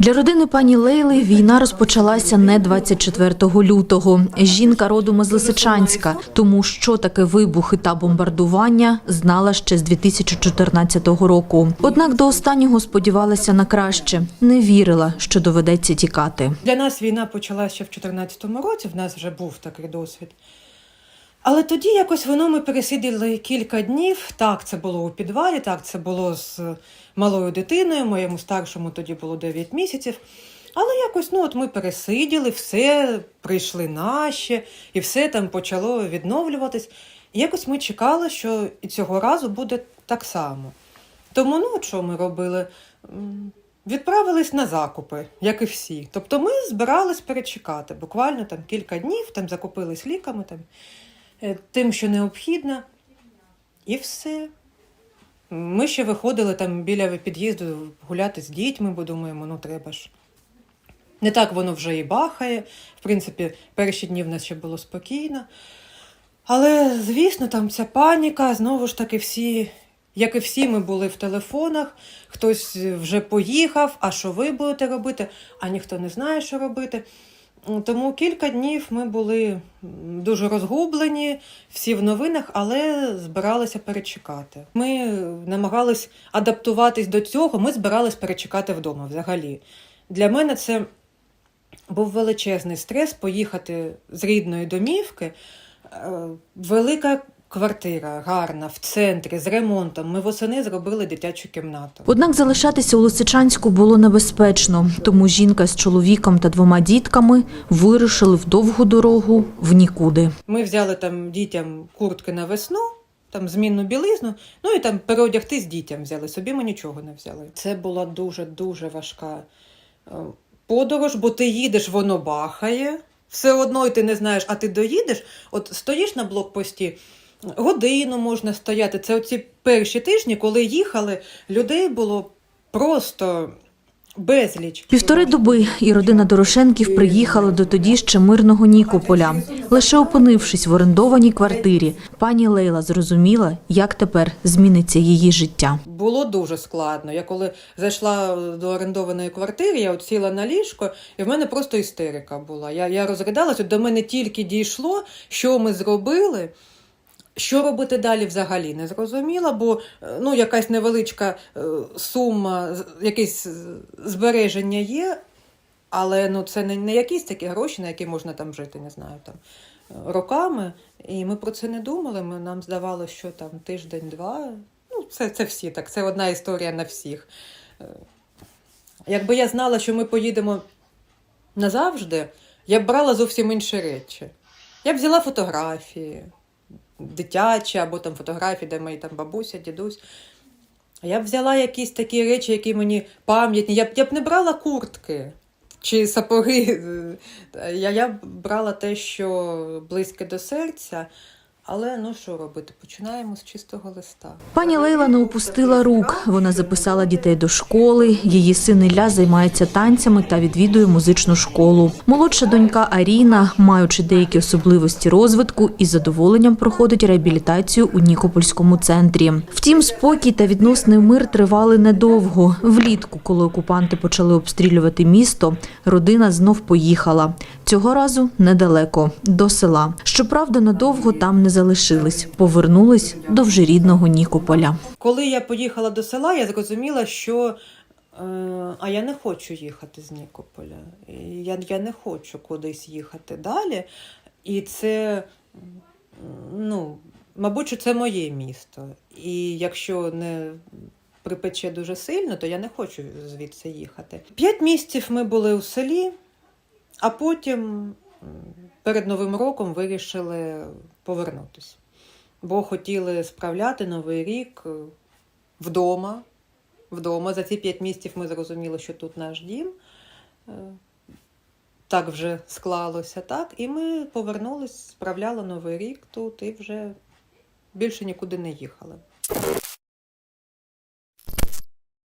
Для родини пані Лейли війна розпочалася не 24 лютого. Жінка родом із Лисичанська, тому що таке вибухи та бомбардування знала ще з 2014 року. Однак до останнього сподівалася на краще, не вірила, що доведеться тікати. Для нас війна почалася ще в 2014 році, в нас вже був такий досвід. Але тоді якось воно ми пересиділи кілька днів. Так, це було у підвалі, так, це було з малою дитиною, моєму старшому тоді було 9 місяців. Але якось ну, от ми пересиділи, все прийшли наші, і все там почало відновлюватись. Якось ми чекали, що і цього разу буде так само. Тому ну, що ми робили? Відправились на закупи, як і всі. Тобто ми збирались перечекати. Буквально там кілька днів, там закупились ліками, там, тим, що необхідно, і все. Ми ще виходили там біля під'їзду гуляти з дітьми, бо думаємо, ну треба ж. Не так воно вже і бахає. В принципі, перші дні в нас ще було спокійно. Але, звісно, там ця паніка, знову ж таки, всі, як і всі, ми були в телефонах, хтось вже поїхав, а що ви будете робити, а ніхто не знає, що робити. Тому кілька днів ми були дуже розгублені, всі в новинах, але збиралися перечекати. Ми намагались адаптуватись до цього, ми збирались перечекати вдома взагалі. Для мене це був величезний стрес поїхати з рідної домівки. Е, Велика квартира, гарна, в центрі, з ремонтом. Ми восени зробили дитячу кімнату. Однак залишатися у Лисичанську було небезпечно, тому жінка з чоловіком та двома дітками вирушили в довгу дорогу в нікуди. Ми взяли там дітям куртки на весну, там змінну білизну, ну і там переодягтись дітям взяли. Собі ми нічого не взяли. Це була дуже дуже важка е, подорож, бо ти їдеш, воно бахає. Все одно і ти не знаєш, а ти доїдеш. От стоїш на блокпості, годину можна стояти. Це оці перші тижні, коли їхали, людей було просто безліч. Півтори доби і родина Дорошенків приїхала до тоді ще мирного Нікополя. Лише опинившись в орендованій квартирі, пані Лейла зрозуміла, як тепер зміниться її життя. Було дуже складно. Я коли зайшла до орендованої квартири, я от сіла на ліжко, і в мене просто істерика була. Я, я розридалася, до мене тільки дійшло, що ми зробили. Що робити далі взагалі не зрозуміла, бо е, ну, якась невеличка е, сума, якесь збереження є, але ну, це не, не якісь такі гроші, на які можна там жити, не знаю, там, е, роками. І ми про це не думали. Ми, нам здавалося, що там тиждень-два. Ну, це, це всі так, це одна історія на всіх. Якби я знала, що ми поїдемо назавжди, я б брала зовсім інші речі. Я б взяла фотографії, дитячі, або там фотографії, де мої там бабуся, дідусь. Я б взяла якісь такі речі, які мені пам'ятні. Я б, я б не брала куртки чи сапоги. Я, я б брала те, що близьке до серця. Але ну що робити? Починаємо з чистого листа. Пані Лейла не упустила рук. Вона записала дітей до школи. Її син Ілля займається танцями та відвідує музичну школу. Молодша донька Аріна, маючи деякі особливості розвитку, із задоволенням проходить реабілітацію у Нікопольському центрі. Втім, спокій та відносний мир тривали недовго. Влітку, коли окупанти почали обстрілювати місто, родина знов поїхала. Цього разу недалеко до села. Щоправда, надовго там не залишились. Повернулись до вже рідного Нікополя. Коли я поїхала до села, я зрозуміла, що е, а я не хочу їхати з Нікополя. Я, я не хочу кудись їхати далі. І це, ну, мабуть, що це моє місто. І якщо не припече дуже сильно, то я не хочу звідси їхати. П'ять місяців ми були у селі, а потім перед Новим роком вирішили повернутися. Бо хотіли справляти Новий рік е, вдома. Вдома. За ці п'ять місяців ми зрозуміли, що тут наш дім. Е, Так вже склалося, так. І ми повернулись, справляли Новий рік тут і вже більше нікуди не їхали.